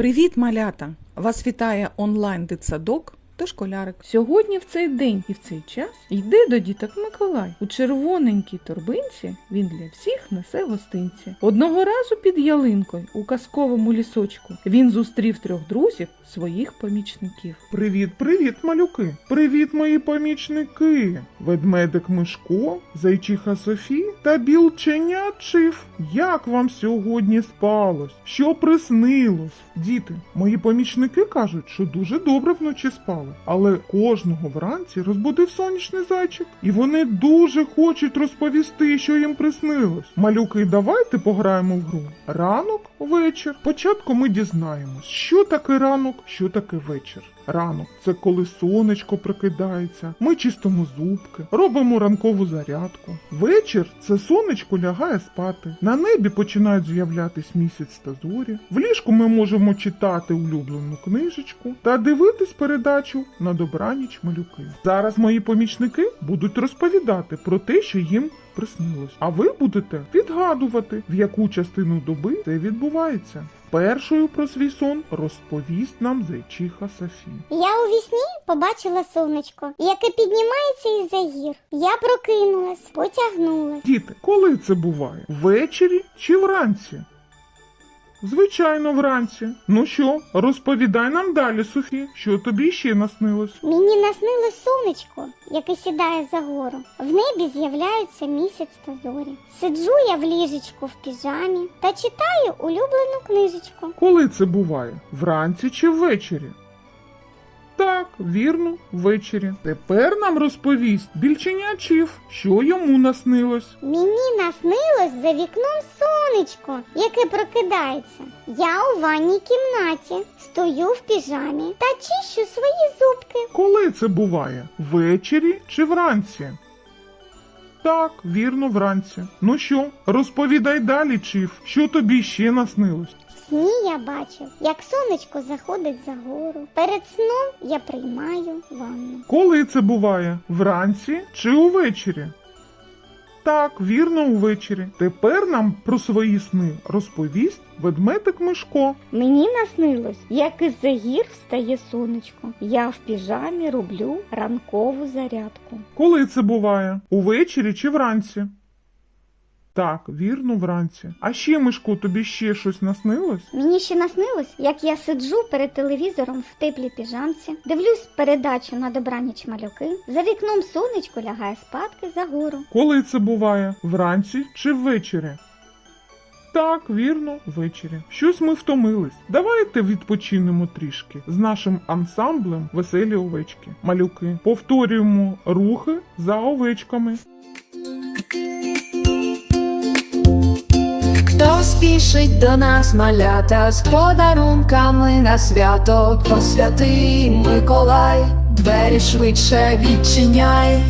Привіт, малята! Вас вітає онлайн дитсадок та школярик. Сьогодні в цей день і в цей час йде до діток Миколай. У червоненькій торбинці він для всіх несе гостинці. Одного разу під ялинкою у казковому лісочку він зустрів трьох друзів своїх помічників. Привіт, привіт, малюки! Привіт, мої помічники! Ведмедик Мишко, зайчиха Софі та білченя Чиф. Як вам сьогодні спалось? Що приснилось? Діти, мої помічники кажуть, що дуже добре вночі спали, але кожного вранці розбудив сонячний зайчик, і вони дуже хочуть розповісти, що їм приснилось. Малюки, давайте пограємо в гру. Ранок, вечір. Спочатку ми дізнаємось, що таке ранок, що таке вечір. Ранок це коли сонечко прокидається, ми чистимо зубки, робимо ранкову зарядку. Вечір це сонечко лягає спати. На небі починають з'являтись місяць та зорі. В ліжку ми можемо читати улюблену книжечку та дивитись передачу на добраніч малюки. Зараз мої помічники будуть розповідати про те, що їм приснилось. А ви будете відгадувати, в яку частину доби це відбувається. Першою про свій сон розповість нам зайчиха Софі. Я у вісні побачила сонечко, яке піднімається із-за гір. Я прокинулась, потягнулась. Діти, коли це буває? Ввечері чи вранці? Звичайно, вранці. Ну що, розповідай нам далі, Софі, що тобі ще наснилось? Мені наснилось сонечко, яке сідає за гору. В небі з'являються місяць та зорі. Сиджу я в ліжечку в піжамі та читаю улюблену книжечку. Коли це буває? Вранці чи ввечері? Так, вірно, ввечері. Тепер нам розповість більченячів, що йому наснилось. Мені наснилось за вікном сонечко, яке прокидається. Я у ванній кімнаті, стою в піжамі та чищу свої зубки. Коли це буває? Ввечері чи вранці? Так, вірно, вранці. Ну що, розповідай далі, Чіф, що тобі ще наснилось? Сні я бачив, як сонечко заходить за гору. Перед сном я приймаю ванну. Коли це буває? Вранці чи увечері? Так, вірно, увечері. Тепер нам про свої сни розповість ведмедик Мишко. Мені наснилось, як із-за гір встає сонечко. Я в піжамі роблю ранкову зарядку. Коли це буває? Увечері чи вранці? Так, вірно, вранці. А ще, Мишко, тобі ще щось наснилось? Мені ще наснилось, як я сиджу перед телевізором в теплій піжамці, дивлюсь передачу на добраніч малюки. За вікном сонечко лягає спадки за гору. Коли це буває? Вранці чи ввечері? Так, вірно, ввечері. Щось ми втомились. Давайте відпочинемо трішки з нашим ансамблем веселі овечки. Малюки. Повторюємо рухи за овечками. Хто спішить до нас малята з подарунками на свято, то святий Миколай, двері швидше відчиняй.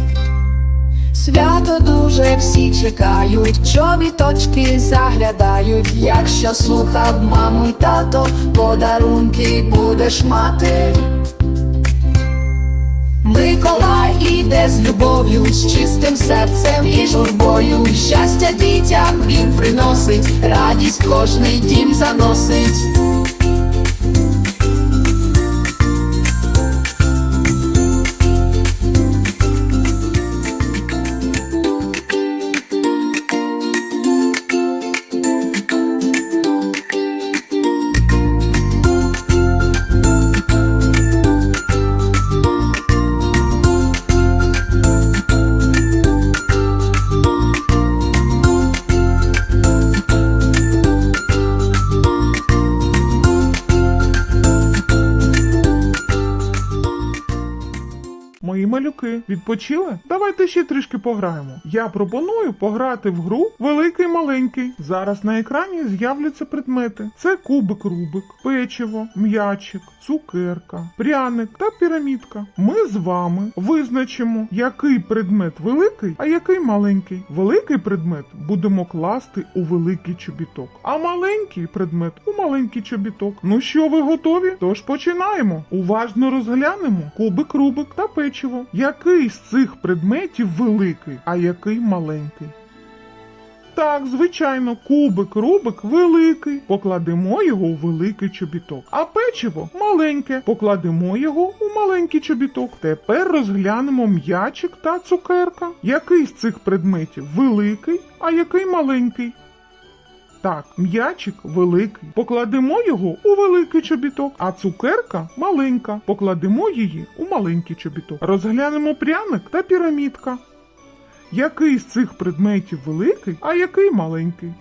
Свято дуже всі чекають, чобіточки заглядають. Якщо слухав маму й тато, подарунки будеш мати. Миколай іде з любов'ю, з чистим серцем і журбою. Щастя дітям він приносить, радість кожний дім заносить. Мої малюки відпочили? Давайте ще трішки пограємо. Я пропоную пограти в гру великий маленький. Зараз на екрані з'являться предмети: це кубик Рубик, печиво, м'ячик, цукерка, пряник та пірамідка. Ми з вами визначимо, який предмет великий, а який маленький. Великий предмет будемо класти у великий чобіток, а маленький предмет у маленький чобіток. Ну що, ви готові? Тож починаємо. Уважно розглянемо кубик Рубик та печиво. Який з цих предметів великий, а який маленький? Так, звичайно, кубик, рубик великий. Покладемо його у великий чобіток. А печиво маленьке. Покладемо його у маленький чобіток. Тепер розглянемо м'ячик та цукерка. Який з цих предметів великий, а який маленький? Так, м'ячик великий. Покладемо його у великий чобіток, а цукерка маленька. Покладемо її у маленький чобіток. Розглянемо пряник та пірамідка. Який з цих предметів великий, а який маленький?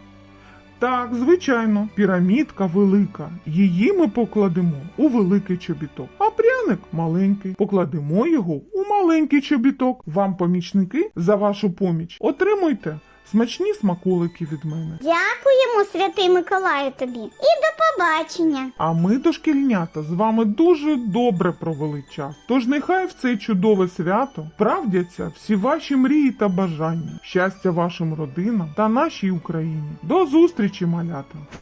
Так, звичайно, пірамідка велика. Її ми покладемо у великий чобіток, а пряник маленький. Покладемо його у маленький чобіток. Вам, помічники, за вашу поміч. Отримуйте смачні смаколики від мене. Дякуємо, святий Миколаю, тобі. І до побачення. А ми, дошкільнята, з вами дуже добре провели час. Тож нехай в це чудове свято правдяться всі ваші мрії та бажання, щастя вашим родинам та нашій Україні. До зустрічі, малята!